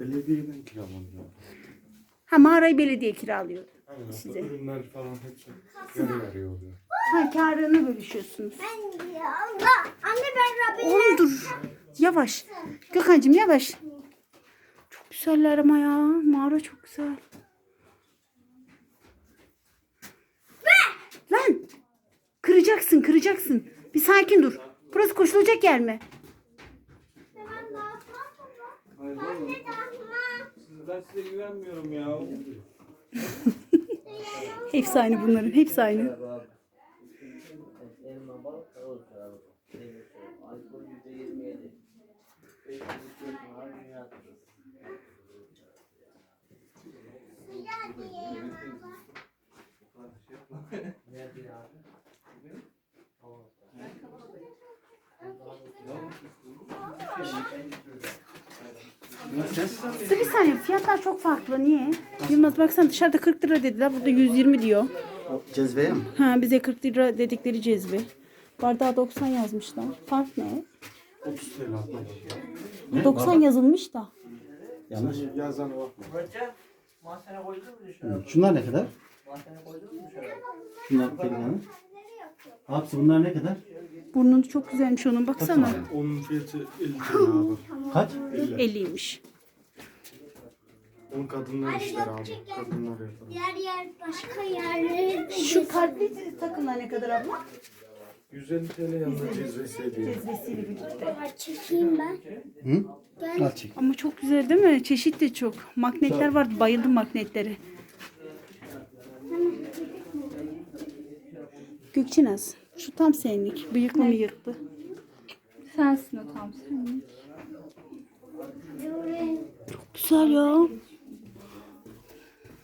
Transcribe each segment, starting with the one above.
Belediyeden kiralanıyor. Ha mağarayı belediye kiralıyor. Aynen. Size. Ürünler falan hepsi yarı yarıya oluyor. Ha karını bölüşüyorsunuz. Ben ya Allah. Anne ben Rabbimden. Oğlum dur. Yavaş. Gökhan'cığım yavaş. Çok güzeller ama ya. Mağara çok güzel. Lan. Kıracaksın kıracaksın. Bir sakin dur. Burası koşulacak yer mi? Hayır oğlum. Siz- Ben size güvenmiyorum ya. Hepsi aynı bunların. Hepsi aynı. Elma bal kavur kavur. Alkol yüzde yirmi yedi. Beş yüz kırk var dünya turu. Sıcak diyeyim baba. Nerede abi? Dur bir saniye fiyatlar çok farklı. Niye? Yılmaz baksana dışarıda 40 lira dediler. Burada 120 diyor. Cezveye mi? Ha bize 40 lira dedikleri cezve. Bardağı 90 yazmışlar. Fark ne? 30 TL abla. 90 yazılmış da. Yanlış. Yazana bakma. Hocam mahzene koydun mu dışarı? Şunlar ne kadar? Mahzene koydun mu dışarı? Şunlar telikanı. Hepsi bunlar ne kadar? Burnun çok güzelmiş onun baksana. Onun fiyatı 50 TL abi. Kaç? 50'ymiş. Onun kadınlar işler abi. Kadınlar yapar. Yer yer başka yerlere Şu kalpli takımlar ne kadar abla? 150 TL yanında cezvesi hediye. Cezvesiyle birlikte. Baba çekeyim ben. Hı? Gel. Al çek. Ama çok güzel değil mi? Çeşit de çok. Magnetler vardı. Bayıldım magnetlere. Gökçenaz. Şu tam senlik. Bıyıklı mı yırttı? Sensin o tam senlik. Güzel ya.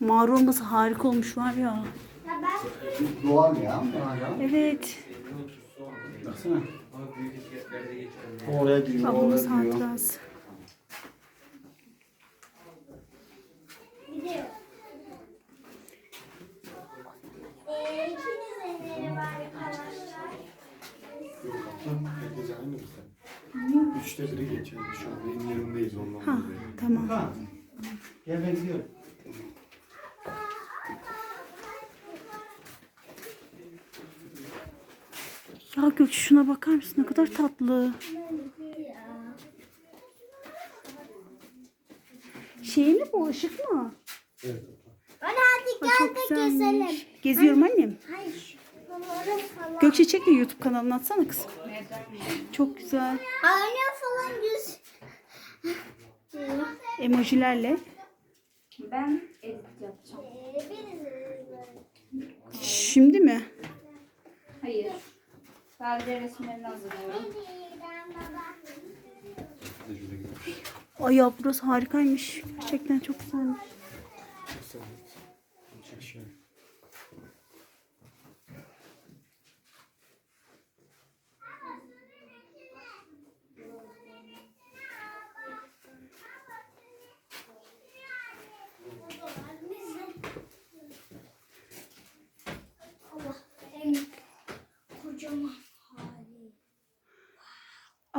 Mağara olması harika olmuş var ya. Ya ben Doğal ya. Doğal ya. Evet. Baksana. Oraya diyor, Ablamız oraya diyor. hatırası. gidiyorum. Ee, ikinize merhaba arkadaşlar. Herkes aynı mı biri geçer. Şu an indirimdeyiz ondan Ha dolayı. tamam. Ha. Gel ben gidiyorum. Ya Gökçe şuna bakar mısın? Ne kadar tatlı. Şey mi bu? ışık mı? Evet. Hadi hadi gel de gezelim. Geziyorum annem. Hayır. Numara falan. Gökçe çek de YouTube kanalına atsana kız. Çok güzel. Yüz. Emojilerle. Ben edit yapacağım. Şimdi mi? Hayır. Sadece resimlerini hazırlıyorum. Ay ya burası harikaymış. Gerçekten çok güzelmiş.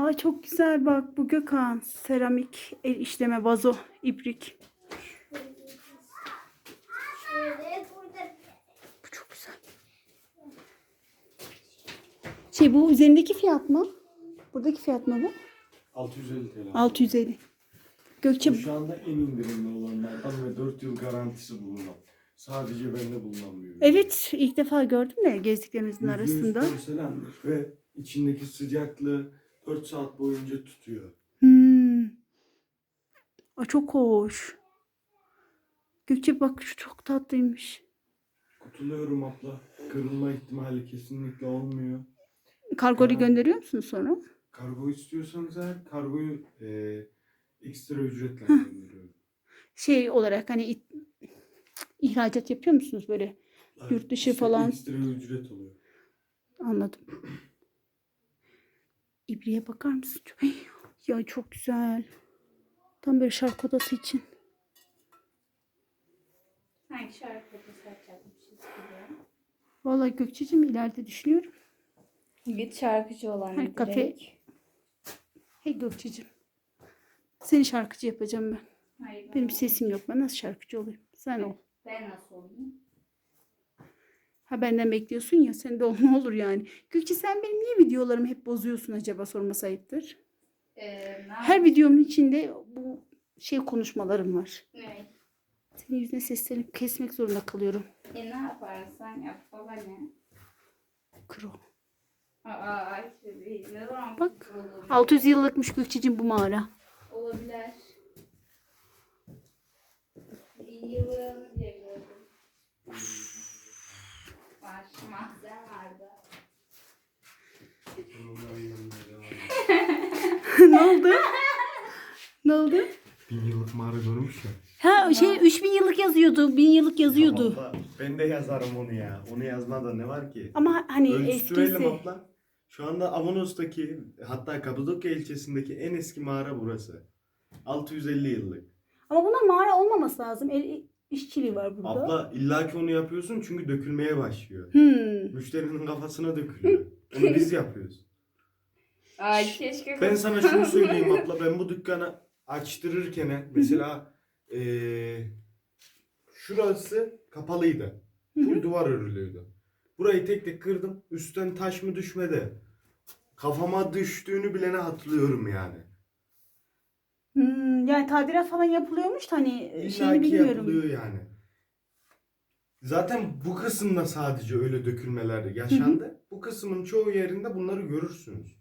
Aa çok güzel bak bu Gökhan. Seramik el işleme vazo, ibrik. Bu çok güzel. Şey bu üzerindeki fiyat mı? Buradaki fiyat mı bu? 650 TL. 650. Gökçe Bu şu anda en indirimli olanlardan ve 4 yıl garantisi bulunan. Sadece bende bulunan bir ürün. Evet ilk defa gördüm de gezdiklerimizin %100 arasında. porselendir ve içindeki sıcaklığı 4 saat boyunca tutuyor. Hmm. Aa, çok hoş. Gökçe bak şu çok tatlıymış. Kutuluyorum abla. Kırılma ihtimali kesinlikle olmuyor. Kargolu Aha. gönderiyor musun sonra? Kargo istiyorsanız eğer kargoyu e, ekstra ücretle gönderiyorum. Şey olarak hani ihracat yapıyor musunuz böyle? Yurt dışı İşte falan. Ekstra ücret oluyor. Anladım. İbriğe bakar mısın? Ya çok güzel. Tam böyle şarkı odası için. Hangi şarkı yapacakmışız gibi. Vallahi Gökçe'cim ileride düşünüyorum. Git şarkıcı olan Hani direkt. kafe- Hey Gökçe'cim. Seni şarkıcı yapacağım ben. Hayır. ben- Benim sesim yok. Ben nasıl şarkıcı olayım? Sen ol. Ben nasıl olayım? Ha benden bekliyorsun ya. Sen de ol ne olur yani. Gökçe sen benim niye videolarımı hep bozuyorsun acaba sorması ayıptır. Ee, Her videomun içinde bu şey konuşmalarım var. Ne? Senin yüzüne seslerini kesmek zorunda kalıyorum. E ne yaparsan yap baba ne? Kro. Aa işte değil. Ne zaman Bak, olur? 600 yıllıkmış Gökçe'cim bu mağara. Olabilir. Yıllarını diye gördüm. Var, mahzen vardı. Ne oldu? ne oldu? Bin yıllık mağara görmüş ya. Ha şey 3000 yıllık yazıyordu. 1000 yıllık yazıyordu. Abla, ben de yazarım onu ya. Onu yazmada ne var ki? Ama hani Ölçtürelim eskisi. abla. Şu anda Avanos'taki hatta Kapadokya ilçesindeki en eski mağara burası. 650 yıllık. Ama buna mağara olmaması lazım. El işçiliği var burada. Abla illaki onu yapıyorsun çünkü dökülmeye başlıyor. Hmm. Müşterinin kafasına dökülüyor. Onu biz yapıyoruz. Ay keşke. Ben sana şunu söyleyeyim abla. Ben bu dükkanı açtırırken mesela eee, şurası kapalıydı. Full duvar örülüydü. Burayı tek tek kırdım. Üstten taş mı düşmedi. Kafama düştüğünü bilene hatırlıyorum yani. Hmm, yani tadilat falan yapılıyormuş da hani İlla şeyini bilmiyorum. yapılıyor yani. Zaten bu kısımda sadece öyle dökülmeler yaşandı. Bu kısmın çoğu yerinde bunları görürsünüz.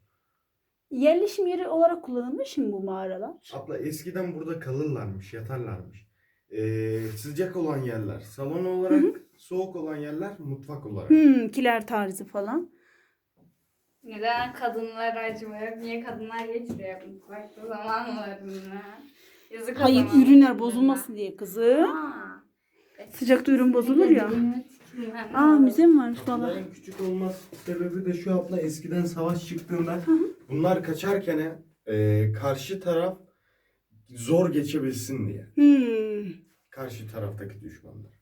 Yerleşim yeri olarak kullanılmış mı bu mağaralar? Abla eskiden burada kalırlarmış, yatarlarmış. Ee, sıcak olan yerler salon olarak, soğuk olan yerler mutfak olarak. Hmm, kiler tarzı falan. Neden kadınlar acaba? Niye kadınlar geçiriyor mutfakta zamanlarını? Yazık o Hayır zaman ürünler bozulmasın diye kızım. Aa. Sıcakta ürün bozulur ya. Aa müze mi varmış valla. Kapıların küçük olmaz sebebi de şu abla eskiden savaş çıktığında bunlar kaçarken e, karşı taraf zor geçebilsin diye. Hmm. Karşı taraftaki düşmanlar.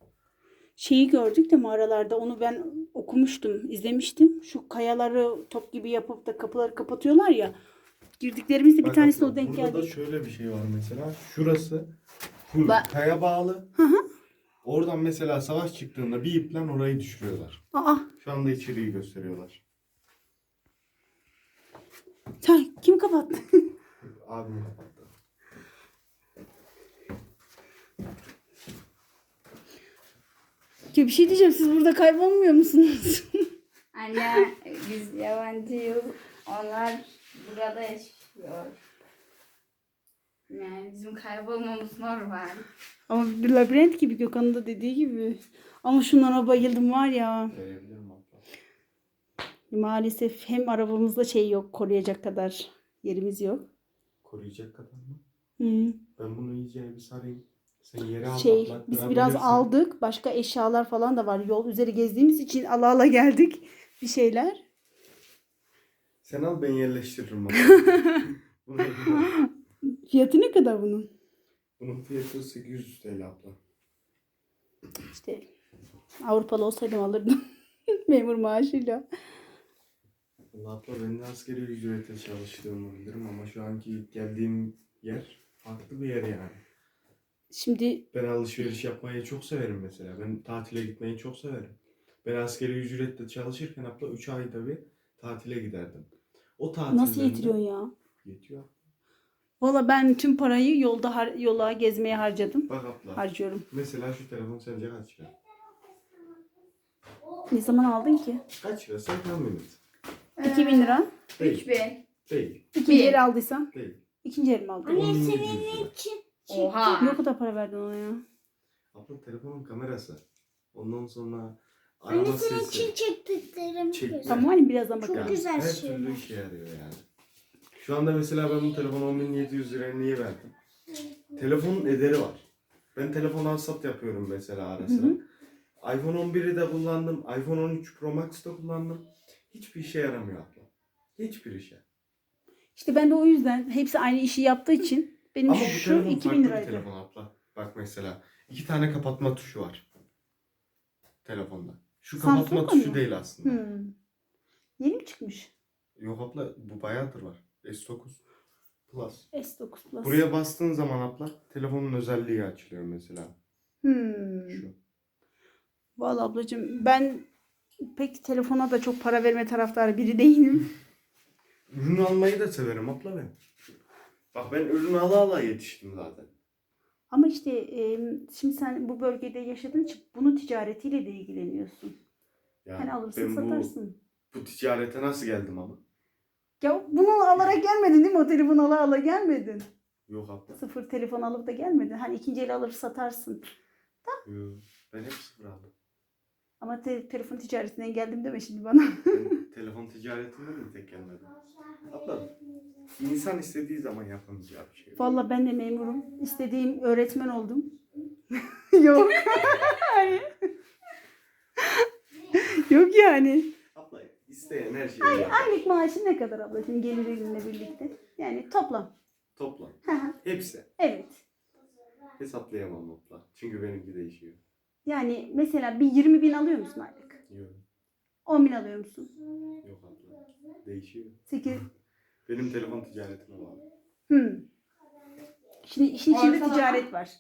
Şeyi gördük de mağaralarda onu ben okumuştum, izlemiştim. Şu kayaları top gibi yapıp da kapıları kapatıyorlar ya. Girdiklerimizde bir Bak abla, o denk Burada da geldi. şöyle bir şey var mesela. Şurası full Ba- kaya bağlı. Oradan mesela savaş çıktığında bir iple orayı düşürüyorlar. Aa, Şu anda içeriği gösteriyorlar. Sen kim kapattı? Abim kapattı. Ya bir şey diyeceğim siz burada kaybolmuyor musunuz? Anne biz yabancıyız. Onlar burada yaşıyor. Yani bizim kaybolmamız normal. Ama bir labirent gibi Gökhan'ın da dediği gibi. Ama şunlara bayıldım var ya. Abla. Maalesef hem arabamızda şey yok koruyacak kadar yerimiz yok. Koruyacak kadar mı? Hı. Ben bunu iyice bir sarayım. Sen yere al Şey abla, biz biraz aldık. Başka eşyalar falan da var. Yol üzeri gezdiğimiz için ala ala geldik. Bir şeyler. Sen al ben yerleştiririm. Bunu- Fiyatı ne kadar bunun? Bunun fiyatı 800 TL abla. İşte Avrupalı olsaydım alırdım. Memur maaşıyla. Abla ben de askeri ücretle çalıştığımı bilirim ama şu anki geldiğim yer farklı bir yer yani. Şimdi Ben alışveriş yapmayı çok severim mesela. Ben tatile gitmeyi çok severim. Ben askeri ücretle çalışırken abla 3 ayda bir tatile giderdim. O tatillerinde... nasıl yetiriyorsun ya? Yetiyor. Valla ben tüm parayı yolda har- yola gezmeye harcadım. Bak abla. Harcıyorum. Mesela şu telefon sence kaç lira? Ne zaman aldın ki? Kaç lira? Sen tahmin et. 2000 lira. Değil. 3000. Değil. İkinci el aldıysan. Değil. İkinci el mi aldın? Anne 10.700 senin için Oha. Ne kadar para verdin ona ya? Abla telefonun kamerası. Ondan sonra Anne arama senin sesi. için çektiklerim Çektim. güzel. Tamam hani birazdan Çok bakalım. güzel Her şeyler. türlü işe yarıyor yani. Şu anda mesela ben bu telefonu 10.700 liraya niye verdim? Telefonun ederi var. Ben telefon alsat yapıyorum mesela ara sıra. iPhone 11'i de kullandım. iPhone 13 Pro Max da kullandım. Hiçbir işe yaramıyor abla. Hiçbir işe. İşte ben de o yüzden hepsi aynı işi yaptığı için benim Ama bu şu telefon 2000 farklı bir liraydı. telefon abla. Bak mesela iki tane kapatma tuşu var. Telefonda. Şu Samsung kapatma mu? tuşu değil aslında. Hmm. Yeni mi çıkmış? Yok abla bu bayağıdır var. S9. Plus. S9 Plus. Buraya bastığın zaman abla telefonun özelliği açılıyor mesela. Hmm. Şu. Vallahi ablacığım ben pek telefona da çok para verme taraftarı biri değilim. Ürün almayı da severim abla ben. Bak ben ürün ala ala yetiştim zaten. Ama işte e, şimdi sen bu bölgede yaşadığın için bunun ticaretiyle de ilgileniyorsun. Ya Hani alırsın ben bu, satarsın. bu ticarete nasıl geldim ama? Ya bunu alarak gelmedin değil mi? O telefonu ala ala gelmedin. Yok abla. Sıfır telefon alıp da gelmedin. Hani ikinci el alır satarsın. Yok. Ben hep sıfır aldım. Ama te- telefon ticaretinden geldim deme şimdi bana. Ben telefon ticaretinde de tek gelmedim. Abla insan istediği zaman yapamayacağı bir şey. Vallahi ben de memurum. İstediğim öğretmen oldum. Yok. Hani- Yok yani. Abla isteyen her şeyi Ay, yapar. aylık maaşı ne kadar ablacığım geliriyle birlikte? Yani toplam. Hı, Hepsi. evet. Hesaplayamam abla. Çünkü benimki değişiyor. Yani mesela bir 20 bin alıyor musun aylık? Yok. 10 bin alıyor musun? Yok abla. Değişiyor. 8. Benim telefon ticaretime bağlı. Hmm. Şimdi işin içinde Ortalama. ticaret var.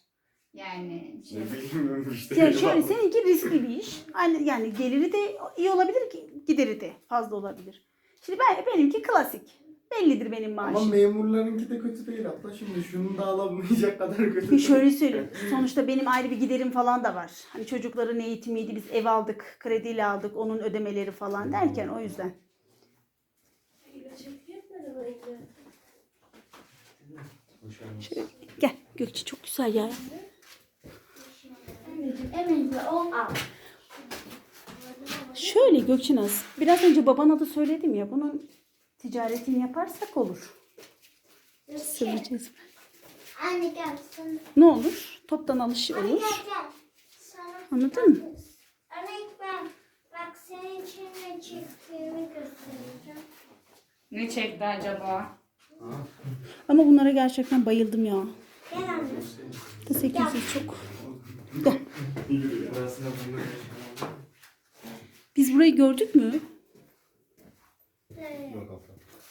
Yani şey, Ne bilmiyorum işte. Yani şöyle seninki riskli bir iş. Aynı yani geliri de iyi olabilir ki gideri de fazla olabilir. Şimdi ben benimki klasik. Bellidir benim Ama maaşım. memurlarınki de kötü değil abla. Şimdi şunu da alamayacak kadar kötü. Şöyle söyleyeyim. Sonuçta benim ayrı bir giderim falan da var. Hani çocukların eğitimiydi. Biz ev aldık, krediyle aldık. Onun ödemeleri falan derken o yüzden. Şöyle gel Gökçe çok güzel ya. Emekli ol al. Şöyle Gökçenaz. Biraz önce babana da söyledim ya. Bunun ticaretini yaparsak olur. Söyleyeceğiz. Anne gel sana. Ne olur? Toptan alış Anne olur. gel gel. Sana Anladın mı? Örnek ben. Bak senin için ne çektiğimi göstereceğim. ne çekti acaba? Ama bunlara gerçekten bayıldım ya. Gel anne. Teşekkür çok. Burasına bunu. Biz burayı gördük mü?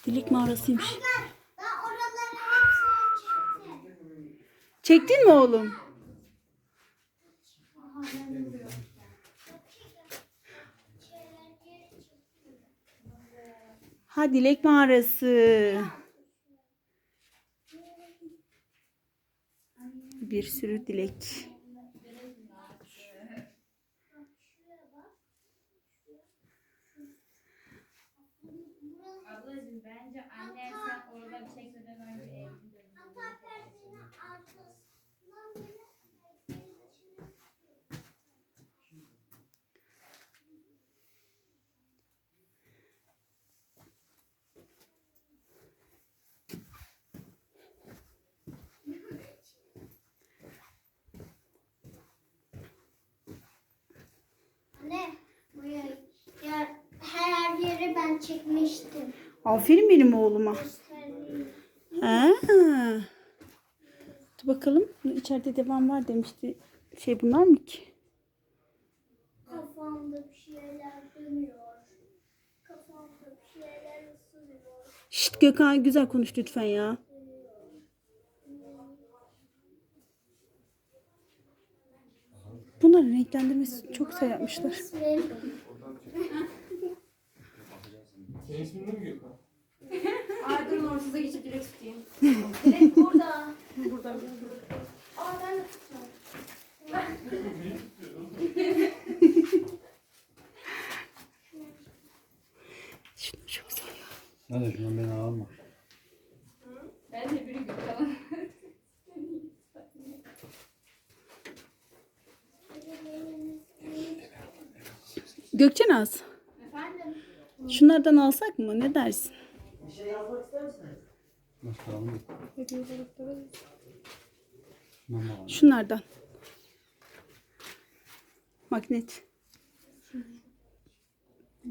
Abla. Dilek mağarasıymış. Ben oraları hepsini çektim. Çektin mi oğlum? Ha Dilek mağarası. Bir sürü dilek. Ablacığım bence annen sen oradan çekmeden önce evde Hatta perdenin arkasından böyle Anne, buraya ya, her yeri ben çekmiştim. Aferin benim oğluma. Ha. Dur bakalım. İçeride devam var demişti. Şey bunlar mı ki? Kafamda bir şeyler dönüyor. Kafamda bir şeyler ısırıyor. Şşt Gökhan güzel konuş lütfen ya. Bunların renklendirmesi çok güzel yapmışlar. Senin ismin ne mi Gökhan? Arda'nın ortasına geçip direkt tutayım. direkt burada. Burada. Aa ben de tutacağım. Şunlar çok ya. Hadi şunu beni alma. Bence biri Gökhan'ın. Gökçenaz. Efendim? Şunlardan alsak mı? Ne dersin? Bir şey yazmak ister misiniz? Da alma. Şunlardan. Magnet.